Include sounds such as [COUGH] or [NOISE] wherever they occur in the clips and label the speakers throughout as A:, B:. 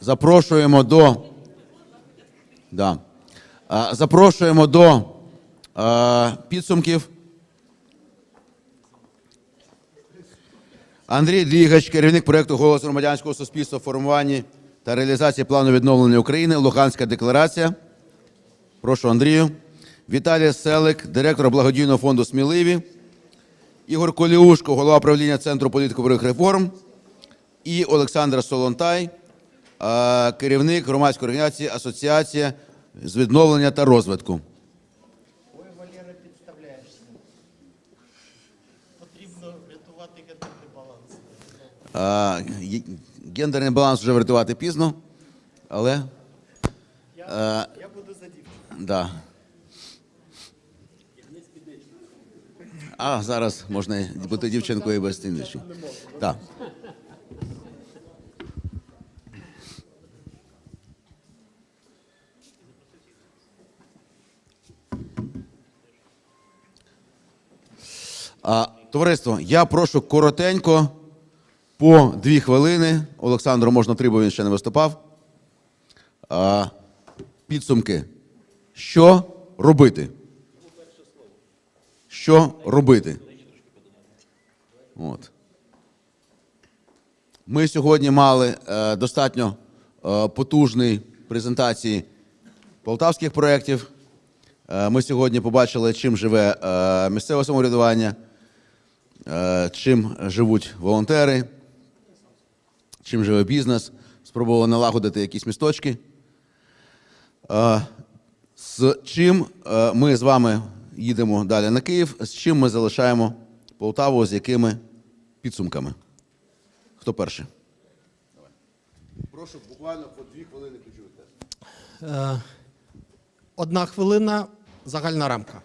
A: запрошуємо до. Да. Запрошуємо до підсумків. Андрій Дрігач, керівник проєкту Голос громадянського суспільства в формуванні та реалізації плану відновлення України. Луганська декларація. Прошу Андрію. Віталій Селик, директор благодійного фонду Сміливі. Ігор Коліушко, голова правління Центру політикових реформ. І Олександр Солонтай, керівник громадської організації Асоціація з відновлення та розвитку.
B: Ой, Валера, підставляєшся. Потрібно рятувати гендерний баланс.
A: Е, є- Гендерний баланс вже врятувати пізно, але
B: Я, я буду за дівчину.
A: да. А зараз можна бути дівчинкою без стіночі. Так. Товариство, я прошу коротенько по дві хвилини. Олександру можна три, бо він ще не виступав. А, підсумки. Що робити? Що робити? От. Ми сьогодні мали е, достатньо е, потужний презентації полтавських проєктів. Е, ми сьогодні побачили, чим живе е, місцеве самоврядування, чим живуть волонтери, чим живе бізнес. Спробували налагодити якісь місточки. Е, з чим е, ми з вами їдемо далі на Київ, з чим ми залишаємо Полтаву, з якими підсумками? Хто перший? Прошу буквально по дві хвилини.
B: Е, Одна хвилина, загальна рамка.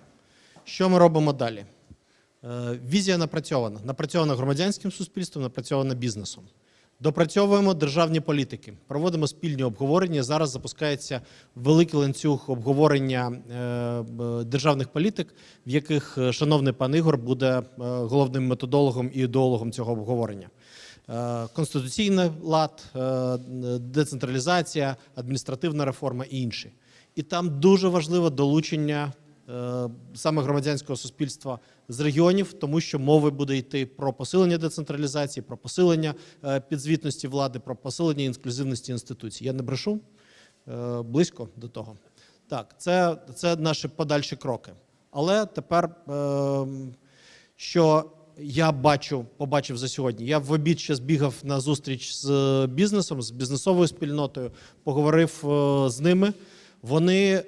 B: Що ми робимо далі? Е, Візія напрацьована. Напрацьована громадянським суспільством, напрацьована бізнесом. Допрацьовуємо державні політики, проводимо спільні обговорення. Зараз запускається великий ланцюг обговорення е, державних політик, в яких е, шановний пан Ігор буде головним методологом і ідеологом цього обговорення. Конституційний лад, децентралізація, адміністративна реформа і інші. І там дуже важливе долучення саме громадянського суспільства з регіонів, тому що мови буде йти про посилення децентралізації, про посилення е, підзвітності влади, про посилення інклюзивності інституцій. Я не брешу е, близько до того. Так, це, це наші подальші кроки. Але тепер, е, що я бачу, побачив за сьогодні. Я в обід ще збігав на зустріч з бізнесом, з бізнесовою спільнотою, поговорив е, з ними. Вони е,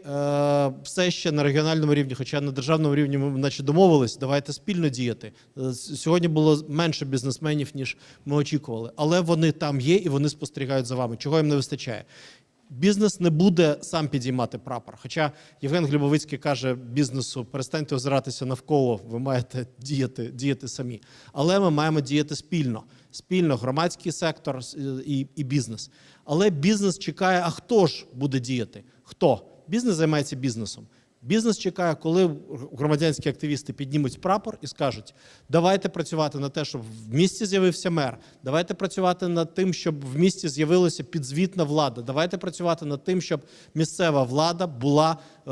B: все ще на регіональному рівні, хоча на державному рівні ми наче домовились, давайте спільно діяти. Е, Сьогодні було менше бізнесменів, ніж ми очікували, але вони там є і вони спостерігають за вами. Чого їм не вистачає? Бізнес не буде сам підіймати прапор. Хоча Євген Глібовицький каже бізнесу: перестаньте озиратися навколо, ви маєте діяти, діяти самі. Але ми маємо діяти спільно. Спільно громадський сектор і, і бізнес. Але бізнес чекає, а хто ж буде діяти? Хто? Бізнес займається бізнесом. Бізнес чекає, коли громадянські активісти піднімуть прапор і скажуть: давайте працювати на те, щоб в місті з'явився мер. Давайте працювати над тим, щоб в місті з'явилася підзвітна влада. Давайте працювати над тим, щоб місцева влада була е,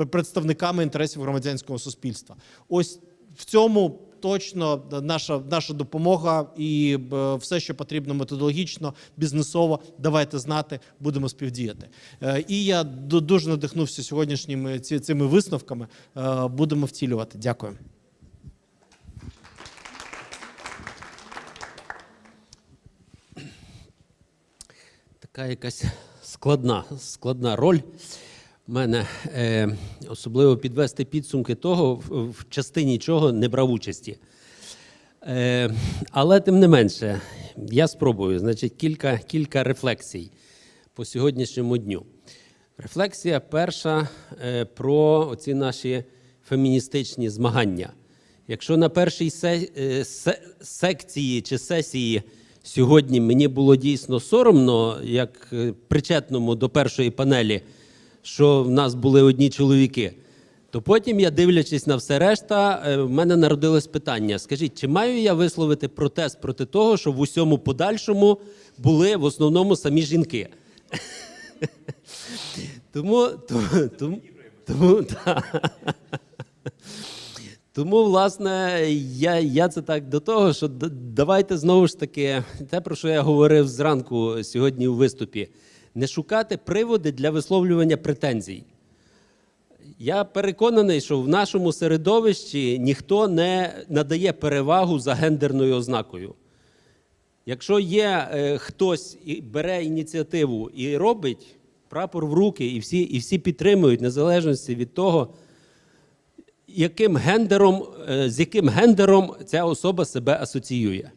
B: е, представниками інтересів громадянського суспільства. Ось в цьому точно наша, наша допомога і е, все, що потрібно методологічно, бізнесово, давайте знати, будемо співдіяти. Е, І я дуже надихнувся сьогоднішніми цими висновками. Е, Будемо втілювати. Дякую.
C: така якась складна, складна роль мене, е, особливо підвести підсумки того, в, частині чого не брав участі. Е, але тим не менше, я спробую. Значить, кілька, кілька рефлексій по сьогоднішньому дню. Рефлексія перша е, про ці наші феміністичні змагання. Якщо на першій се, е, се- секції чи сесії сьогодні мені було дійсно соромно, як е, причетному до першої панелі, що в нас були одні чоловіки, То потім я, дивлячись на все решта, е, в мене народилось питання: скажіть, чи маю я висловити протест проти того, що в усьому подальшому були в основному самі жінки? [LAUGHS] Тому, тому, тому, [LAUGHS] тому, власне, я, я це так до того, що давайте знову ж таки, те, про що я говорив зранку сьогодні у виступі, не шукати приводи для висловлювання претензій. Я переконаний, що в нашому середовищі ніхто не надає перевагу за гендерною ознакою. Якщо є е, хтось і бере ініціативу і робить прапор в руки, і всі, і всі підтримують, незалежності від того, яким гендером, е, з яким гендером ця особа себе асоціює.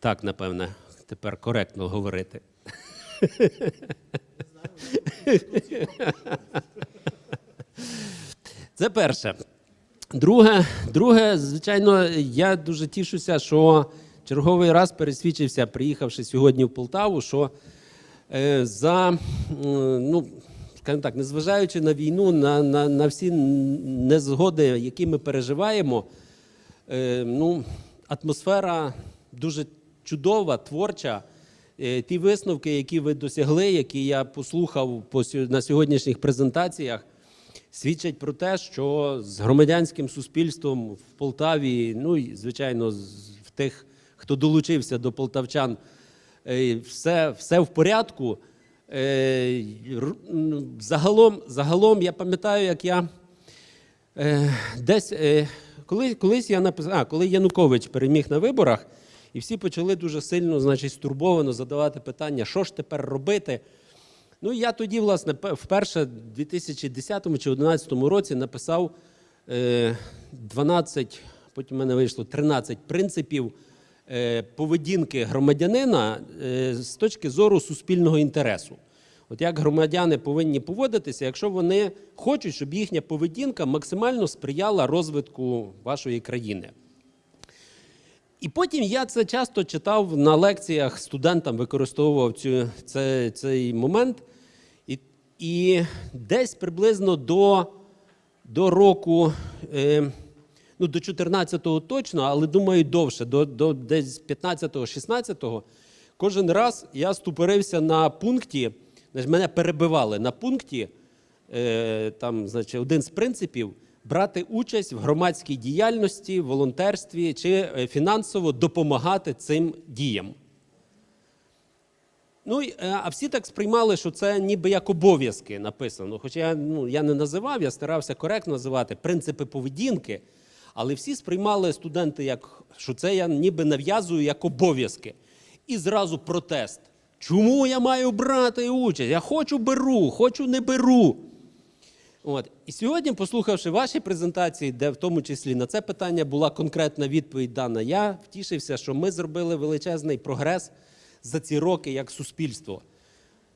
C: Так, напевне, тепер коректно говорити. [LAUGHS] Це перше. Друге, друге, звичайно, я дуже тішуся, що черговий раз пересвідчився, приїхавши сьогодні в Полтаву, що е, за, ну, скажімо так, незважаючи на війну, на, на, на всі незгоди, які ми переживаємо, е, ну, атмосфера дуже чудова, творча. Е, Ті висновки, які ви досягли, які я послухав на сьогоднішніх презентаціях, свідчать про те, що з громадянським суспільством в Полтаві, ну і звичайно, в тих, хто долучився до полтавчан, е, все, все в порядку. Е, м, Загалом, загалом я пам'ятаю, як я десь коли, колись я написав, а, коли Янукович переміг на виборах, і всі почали дуже сильно, значить, стурбовано задавати питання, що ж тепер робити. Ну, я тоді, власне, вперше в 2010 чи 2011 році написав е, 12, потім в мене вийшло 13 принципів е, поведінки громадянина е, з точки зору суспільного інтересу. От як громадяни повинні поводитися, якщо вони хочуть, щоб їхня поведінка максимально сприяла розвитку вашої країни. І потім я це часто читав на лекціях студентам, використовував цю, це, цей момент. І, і десь приблизно до, до року, е, ну до 14-го точно, але думаю, довше, до, до десь 15-го, 16-го, кожен раз я ступорився на пункті, мене перебивали на пункті, е, там, значить, один з принципів брати участь в громадській діяльності, волонтерстві чи е, фінансово допомагати цим діям. Ну, е, а всі так сприймали, що це ніби як обов'язки написано. Хоча я, ну, я не називав, я старався коректно називати принципи поведінки, але всі сприймали студенти, як, що це я ніби нав'язую як обов'язки. І зразу протест. Чому я маю брати участь? Я хочу беру, хочу не беру. От. І сьогодні, послухавши ваші презентації, де в тому числі на це питання була конкретна відповідь дана, я втішився, що ми зробили величезний прогрес за ці роки як суспільство.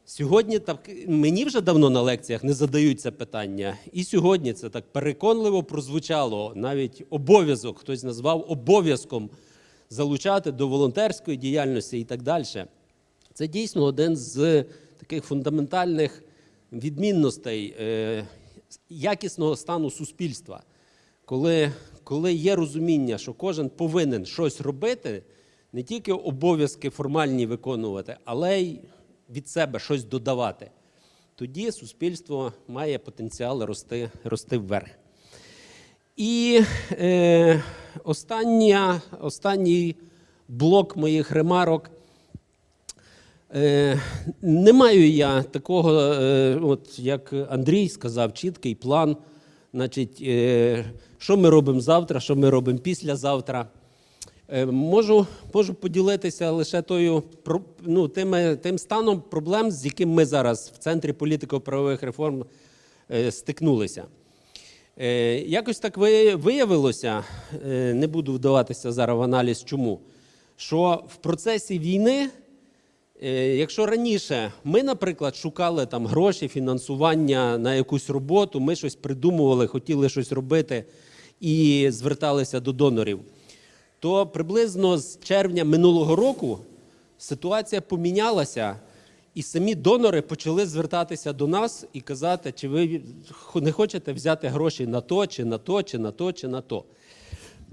C: Сьогодні так мені вже давно на лекціях не задають це питання. І сьогодні це так переконливо прозвучало. Навіть обов'язок, хтось назвав обов'язком залучати до волонтерської діяльності і так далі. Це дійсно один з таких фундаментальних відмінностей е, якісного стану суспільства, коли, коли є розуміння, що кожен повинен щось робити, не тільки обов'язки формальні виконувати, але й від себе щось додавати. Тоді суспільство має потенціал рости, рости вверх. І е, остання, останній блок моїх ремарок. Е, не маю я такого, е, от як Андрій сказав, чіткий план. Значить, е, що ми робимо завтра, що ми робимо післязавтра. Можу, можу поділитися лише тою, ну, тим, тим станом проблем, з яким ми зараз в Центрі політико-правових реформ стикнулися. Якось так виявилося, не буду вдаватися зараз в аналіз, чому, що в процесі війни, якщо раніше ми, наприклад, шукали там гроші, фінансування на якусь роботу, ми щось придумували, хотіли щось робити і зверталися до донорів, то приблизно з червня минулого року ситуація помінялася. І самі донори почали звертатися до нас і казати, чи ви не хочете взяти гроші на то, чи на то, чи на то, чи на то.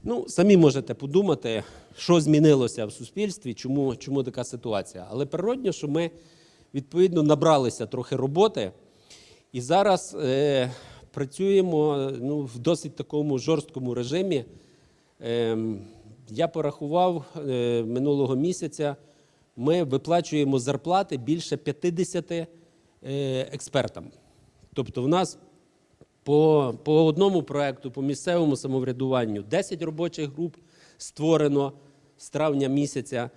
C: Ну, самі можете подумати, що змінилося в суспільстві, чому, чому така ситуація. Але природньо, що ми відповідно набралися трохи роботи, і зараз е, працюємо ну, в досить такому жорсткому режимі. Е, я порахував е, минулого місяця, ми виплачуємо зарплати більше 50 е, експертам. Тобто, в нас по, по одному проекту, по місцевому самоврядуванню, 10 робочих груп створено з травня місяця.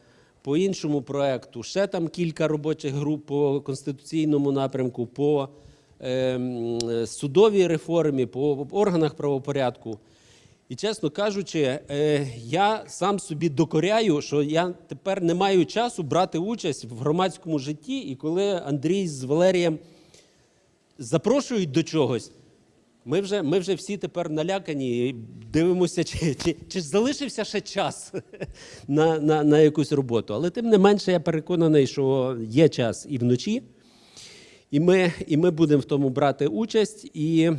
C: По іншому проекту ще там кілька робочих груп по конституційному напрямку, по ем, судовій реформі, по органах правопорядку. І чесно кажучи, е, я сам собі докоряю, що я тепер не маю часу брати участь в громадському житті, і коли Андрій з Валерієм запрошують до чогось, ми вже, ми вже всі тепер налякані і дивимося, чи, чи, чи залишився ще час [LAUGHS] на, на, на якусь роботу. Але тим не менше, я переконаний, що є час і вночі, і ми, і ми будемо в тому брати участь. І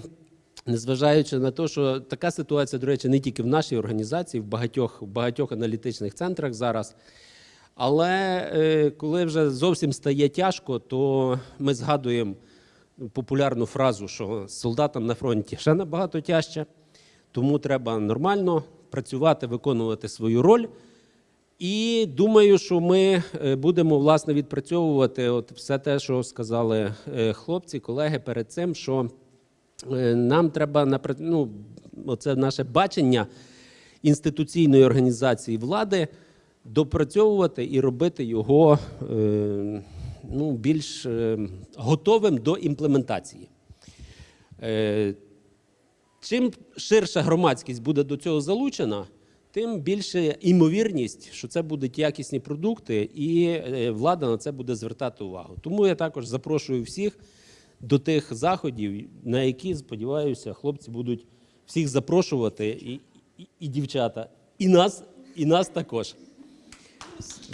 C: незважаючи на те, що така ситуація, до речі, не тільки в нашій організації, в багатьох, в багатьох аналітичних центрах зараз. Але е, коли вже зовсім стає тяжко, то ми згадуємо популярну фразу, що солдатам на фронті ще набагато тяжче, тому треба нормально працювати, виконувати свою роль. І думаю, що ми е, будемо власне відпрацьовувати от все те, що сказали е, хлопці, колеги перед цим, що е, нам треба ну, оце наше бачення інституційної організації влади допрацьовувати і робити його е, ну, більш е, готовим до імплементації. Е, Чим ширша громадськість буде до цього залучена, тим більше імовірність, що це будуть якісні продукти, і е, влада на це буде звертати увагу. Тому я також запрошую всіх до тих заходів, на які, сподіваюся, хлопці будуть всіх запрошувати, і, і, і дівчата, і нас, і нас також.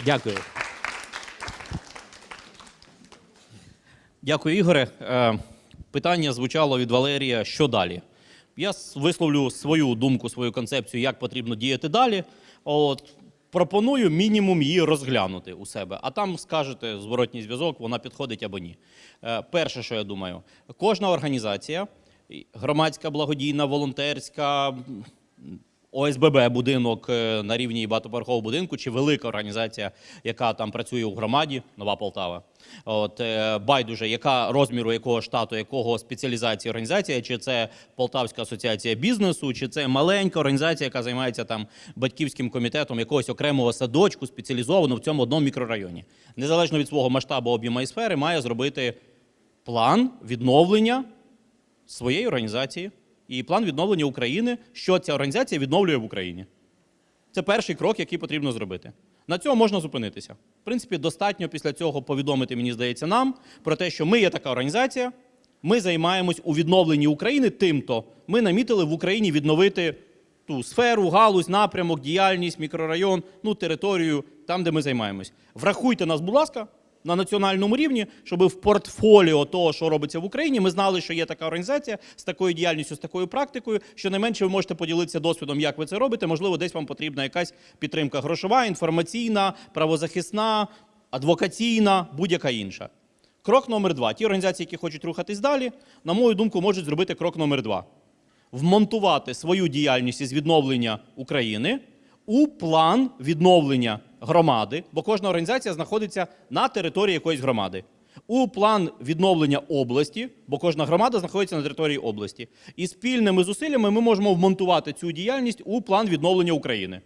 C: Дякую.
D: Дякую, Ігоре. Е, Питання звучало від Валерія: що далі? Я висловлю свою думку, свою концепцію, як потрібно діяти далі. От пропоную мінімум її розглянути у себе, а там скажете зворотній зв'язок, вона підходить або ні. Е, Перше, що я думаю, кожна організація, громадська, благодійна, волонтерська, ОСББ будинок е, на рівні багатоповерхового будинку чи велика організація, яка там працює у громаді, Нова Полтава. От е, байдуже, яка розміру якого штату, якого спеціалізації організація, чи це Полтавська асоціація бізнесу, чи це маленька організація, яка займається там батьківським комітетом якогось окремого садочку, спеціалізовано в цьому одному мікрорайоні. Незалежно від свого масштабу об'єма і сфери, має зробити план відновлення своєї організації і план відновлення України, що ця організація відновлює в Україні. Це перший крок, який потрібно зробити. На цьому можна зупинитися. В принципі, достатньо після цього повідомити, мені здається, нам про те, що ми є така організація, ми займаємось у відновленні України тим-то. Ми намітили в Україні відновити ту сферу, галузь, напрямок, діяльність, мікрорайон, ну, територію, там, де ми займаємось. Врахуйте нас, будь ласка, на національному рівні, щоб в портфоліо того, що робиться в Україні, ми знали, що є така організація з такою діяльністю, з такою практикою. Що не менше ви можете поділитися досвідом, як ви це робите. Можливо, десь вам потрібна якась підтримка грошова, інформаційна, правозахисна, адвокаційна, будь-яка інша. Крок номер два. Ті організації, які хочуть рухатись далі, на мою думку, можуть зробити крок номер два вмонтувати свою діяльність із відновлення України у план відновлення громади, бо кожна організація знаходиться на території якоїсь громади. У план відновлення області, бо кожна громада знаходиться на території області. І спільними зусиллями ми можемо вмонтувати цю діяльність у план відновлення України.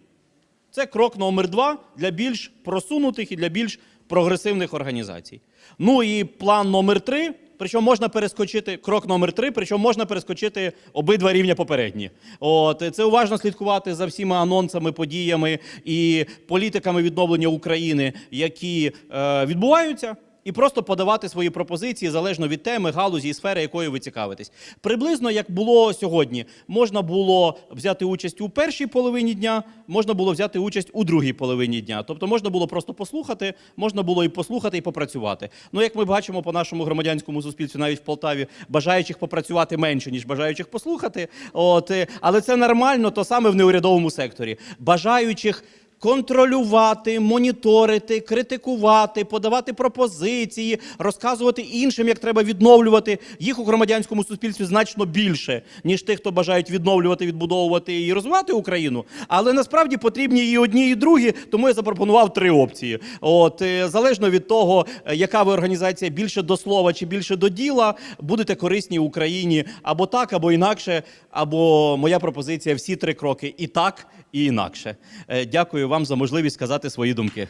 D: Це крок номер два для більш просунутих і для більш прогресивних організацій. Ну і план номер три. Причому можна перескочити крок номер три, причому можна перескочити обидва рівня попередні. От це уважно слідкувати за всіма анонсами, подіями і політиками відновлення України, які е, відбуваються. І просто подавати свої пропозиції залежно від теми, галузі і сфери, якою ви цікавитесь. Приблизно як було сьогодні, можна було взяти участь у першій половині дня, можна було взяти участь у другій половині дня. Тобто можна було просто послухати, можна було і послухати, і попрацювати. Ну, як ми бачимо по нашому громадянському суспільству, навіть в Полтаві, бажаючих попрацювати менше, ніж бажаючих послухати. От, е, але це нормально, то саме в неурядовому секторі. Бажаючих контролювати, моніторити, критикувати, подавати пропозиції, розказувати іншим, як треба відновлювати. Їх у громадянському суспільстві значно більше, ніж тих, хто бажають відновлювати, відбудовувати і розвивати Україну. Але насправді потрібні і одні, і другі, тому я запропонував три опції. От е, залежно від того, е, яка ви організація більше до слова чи більше до діла, будете корисні Україні або так, або інакше, або моя пропозиція всі три кроки і так, і інакше. Е, Дякую вам за можливість сказати свої думки.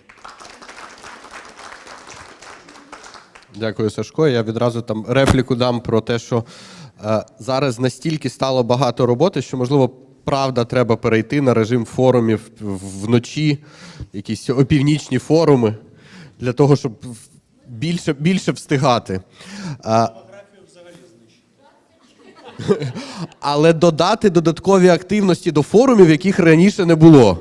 E: Дякую, Сашко. Я відразу там репліку дам про те, що е, зараз настільки стало багато роботи, що можливо. Правда, треба перейти на режим форумів вночі, якісь опівнічні форуми, для того, щоб більше, більше встигати. А, але додати додаткові активності до форумів, яких раніше не було.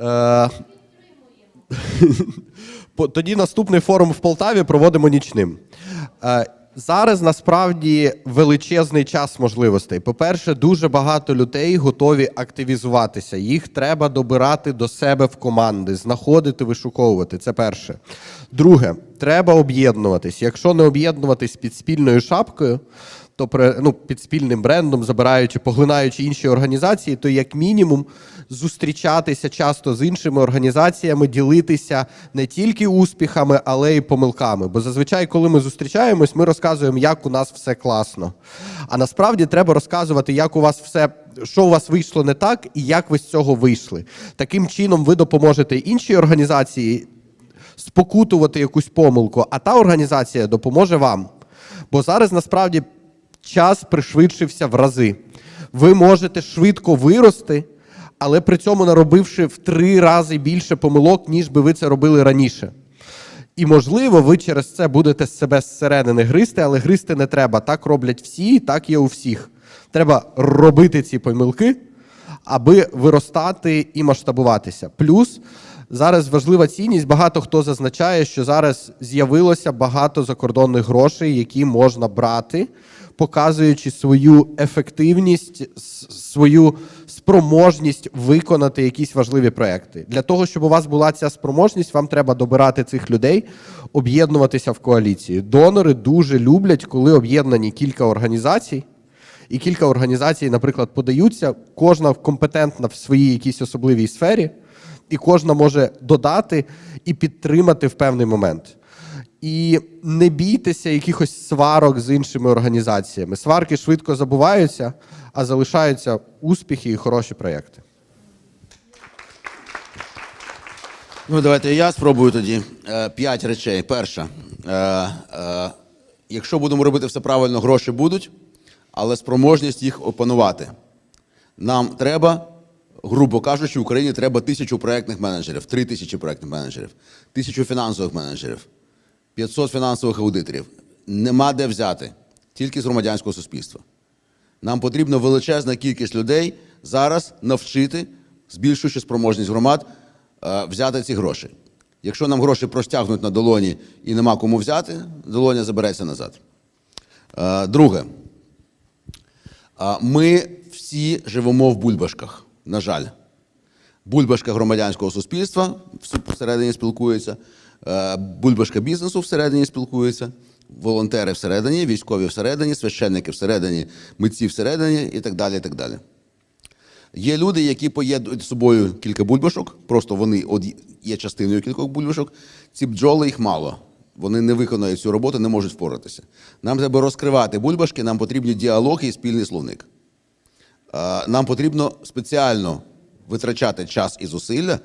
E: Е, [LAUGHS] Тоді наступний форум в Полтаві проводимо нічним. Зараз насправді величезний час можливостей. По-перше, дуже багато людей готові активізуватися. Їх треба добирати до себе в команди, знаходити, вишуковувати. Це перше. Друге, треба об'єднуватись. Якщо не об'єднуватись під спільною шапкою, то при, ну, під спільним брендом, забираючи, поглинаючи інші організації, то як мінімум зустрічатися часто з іншими організаціями, ділитися не тільки успіхами, але й помилками. Бо зазвичай, коли ми зустрічаємось, ми розказуємо, як у нас все класно. А насправді треба розказувати, як у вас все, що у вас вийшло не так, і як ви з цього вийшли. Таким чином, ви допоможете іншій організації спокутувати якусь помилку, а та організація допоможе вам. Бо зараз насправді час пришвидшився в рази. Ви можете швидко вирости, але при цьому наробивши в три рази більше помилок, ніж би ви це робили раніше. І, можливо, ви через це будете себе зсередини гризти, але гризти не треба. Так роблять всі, і так є у всіх. Треба робити ці помилки, аби виростати і масштабуватися. Плюс зараз важлива цінність. Багато хто зазначає, що зараз з'явилося багато закордонних грошей, які можна брати, показуючи свою ефективність, свою спроможність виконати якісь важливі проекти. Для того, щоб у вас була ця спроможність, вам треба добирати цих людей, об'єднуватися в коаліції. Донори дуже люблять, коли об'єднані кілька організацій. І кілька організацій, наприклад, подаються, кожна компетентна в своїй якійсь особливій сфері, і кожна може додати і підтримати в певний момент. І не бійтеся якихось сварок з іншими організаціями. Сварки швидко забуваються, а залишаються успіхи і хороші проєкти.
A: Ну, давайте я спробую тоді. Е, П'ять речей. Перша. Е, е, Якщо будемо робити все правильно, гроші будуть, але спроможність їх опанувати. Нам треба, грубо кажучи, в Україні треба тисячу проєктних менеджерів, три тисячі проєктних менеджерів, тисячу фінансових менеджерів, 500 фінансових аудиторів. Нема де взяти, тільки з громадянського суспільства. Нам потрібна величезна кількість людей зараз навчити, збільшуючи спроможність громад, е, взяти ці гроші. Якщо нам гроші простягнуть на долоні і нема кому взяти, долоня забереться назад. Е, Друге, Е, ми всі живемо в бульбашках, на жаль. Бульбашка громадянського суспільства всередині спілкується, бульбашка бізнесу всередині спілкується, волонтери всередині, військові всередині, священники всередині, митці всередині і так далі. І так далі. Є люди, які поєднують з собою кілька бульбашок, просто вони є частиною кількох бульбашок. Ці бджоли їх мало. Вони не виконують цю роботу, не можуть впоратися. Нам треба розкривати бульбашки, нам потрібні діалоги і спільний словник. Е, Нам потрібно спеціально витрачати час і зусилля,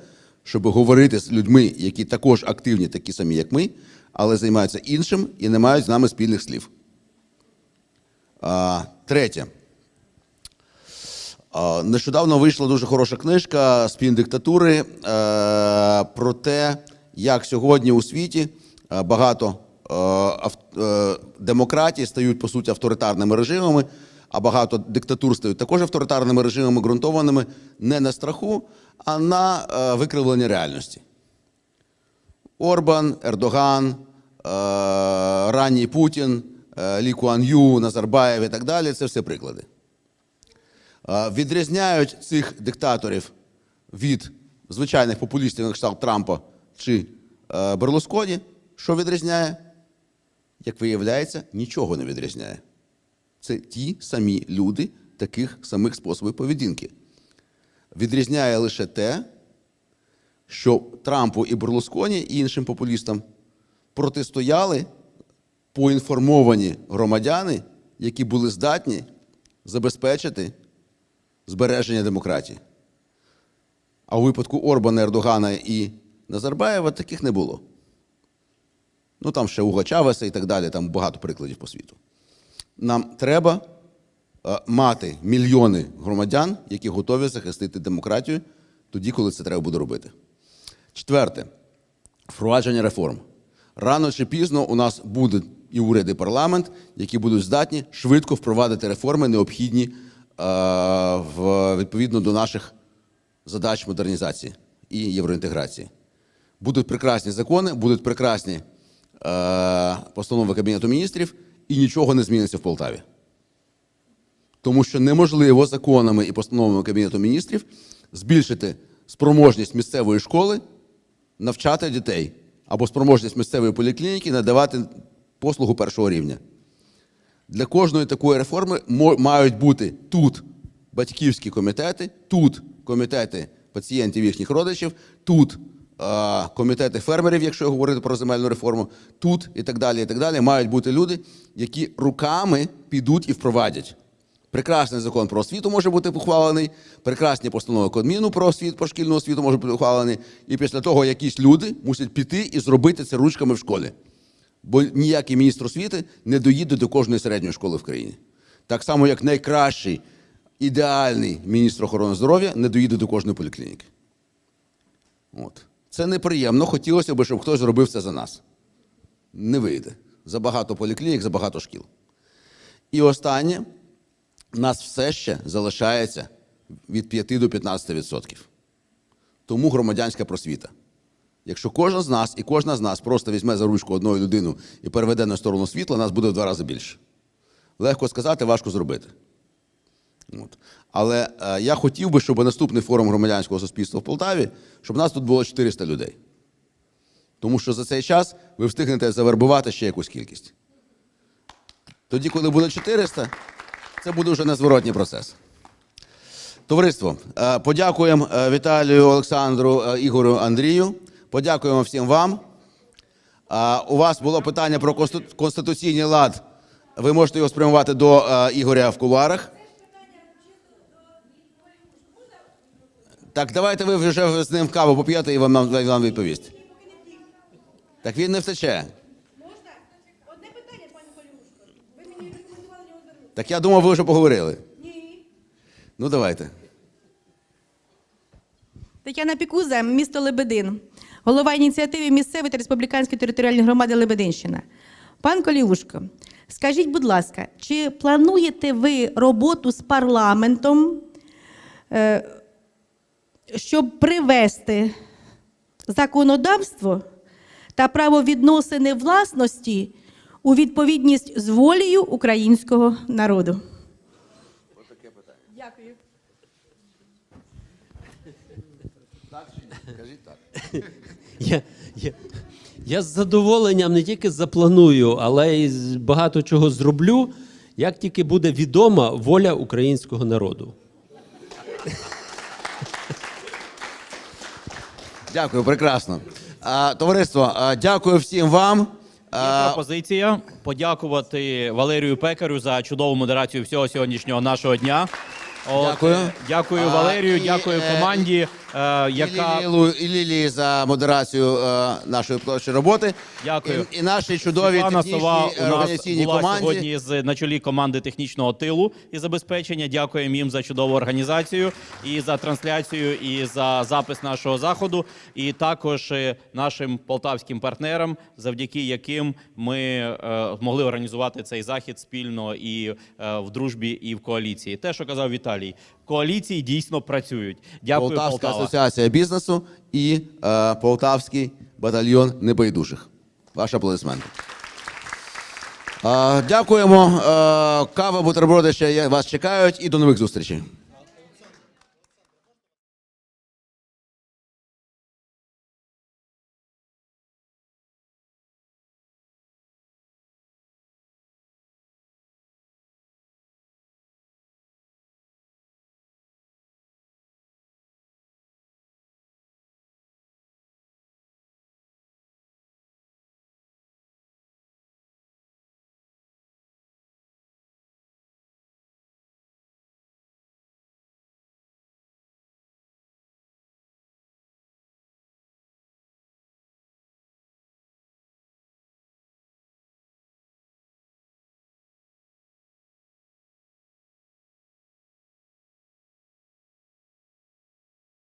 A: щоб говорити з людьми, які також активні, такі самі, як ми, але займаються іншим і не мають з нами спільних слів. Е, Третє. Е, Нещодавно вийшла дуже хороша книжка Спін диктатури е, про те, як сьогодні у світі е, багато е, демократій стають по суті авторитарними режимами, а багато диктатур стають також авторитарними режимами, ґрунтованими не на страху, а на е, викривленні реальності. Орбан, Ердоган, е, ранній Путін, е, Лі Куан Ю, Назарбаєв і так далі це все приклади. Відрізняють цих диктаторів від звичайних популістів, на кшталт Трампа чи е, Берлусконі. Що відрізняє? Як виявляється, нічого не відрізняє. Це ті самі люди таких самих способів поведінки. Відрізняє лише те, що Трампу і Берлусконі і іншим популістам протистояли поінформовані громадяни, які були здатні забезпечити збереження демократії. А у випадку Орбана, Ердогана і Назарбаєва таких не було. Ну там ще Уго Чавеса і так далі, там багато прикладів по світу. Нам треба е, мати мільйони громадян, які готові захистити демократію тоді, коли це треба буде робити. Четверте впровадження реформ. Рано чи пізно у нас буде і уряд, і парламент, які будуть здатні швидко впровадити реформи, необхідні е, в, відповідно до наших задач модернізації і євроінтеграції. Будуть прекрасні закони, будуть прекрасні е, постанови Кабінету міністрів, і нічого не зміниться в Полтаві. Тому що неможливо законами і постановами Кабінету міністрів збільшити спроможність місцевої школи навчати дітей або спроможність місцевої поліклініки надавати послугу першого рівня. Для кожної такої реформи мають бути тут батьківські комітети, тут комітети пацієнтів їхніх родичів, тут комітети фермерів, якщо говорити про земельну реформу, тут і так далі. і так далі. Мають бути люди, які руками підуть і впровадять. Прекрасний закон про освіту може бути ухвалений, прекрасні постанови Кабміну про освіту, про шкільну освіту може бути ухвалений. І після того якісь люди мусять піти і зробити це ручками в школі. Бо ніякий міністр освіти не доїде до кожної середньої школи в країні. Так само, як найкращий, ідеальний міністр охорони здоров'я не доїде до кожної поліклініки. От. Це неприємно. Хотілося б, щоб хтось зробив це за нас. Не вийде. Забагато поліклінік, забагато шкіл. І останнє, нас все ще залишається від 5 до 15%. Тому громадянська просвіта. Якщо кожен з нас і кожна з нас просто візьме за ручку одну людину і переведе на сторону світла, нас буде в два рази більше. Легко сказати, важко зробити. От. Але е, я хотів би, щоб наступний форум громадянського суспільства в Полтаві, щоб нас тут було 400 людей. Тому що за цей час ви встигнете завербувати ще якусь кількість. Тоді, коли буде 400, це буде вже незворотній процес. Товариство, е, подякуємо е, Віталію, Олександру, е, Ігорю, Андрію. Подякуємо всім вам. А, У вас було питання про конституційний лад. Ви можете його спрямувати до е, Ігоря в кулуарах. Так, давайте ви вже з ним каву поп'єте і вам, нам- вам відповість. Так він не втече.
F: Можна? Одне питання, пані Полюшко. Ви мені рекомендували його звернути.
A: Так я думав, ви вже поговорили.
F: Ні.
A: Ну, давайте.
F: Тетяна Пікуза, місто Лебедин, голова ініціативи місцевої та республіканської територіальної громади Лебединщина. Пан Колівушко, скажіть, будь ласка, чи плануєте ви роботу з парламентом, е, щоб привести законодавство та правовідносини власності у відповідність з волею українського народу? Дякую.
A: Кажіть так.
C: Я, я, я з задоволенням не тільки запланую, але й багато чого зроблю, як тільки буде відома воля українського народу.
A: Дякую, прекрасно. А, товариство, а, дякую всім вам.
D: Є пропозиція подякувати Валерію Пекарю за чудову модерацію всього сьогоднішнього нашого дня. От,
A: Дякую.
D: Дякую
A: А,
D: Валерію,
A: і,
D: дякую
A: е,
D: команді. е, яка
A: Лілії, Лу- і Лілії за модерацію е, нашої творчої роботи.
D: Дякую.
A: І, і нашій чудовій
D: Світлана
A: технічній
D: Сова у нас
A: організаційній
D: була
A: команді.
D: сьогодні з на чолі команди технічного тилу і забезпечення. Дякуємо їм за чудову організацію і за трансляцію, і за запис нашого заходу. І також е, нашим полтавським партнерам, завдяки яким ми е, змогли організувати цей захід спільно і е, в дружбі, і в коаліції. Те, що казав Віталій, коаліції дійсно працюють. Дякую,
A: Полтавська
D: Полтава.
A: асоціація бізнесу і е, Полтавський батальйон небайдужих. Ваш аплодисменти. Е, дякуємо. Е, кава, бутерброди ще є- вас чекають і до нових зустрічей.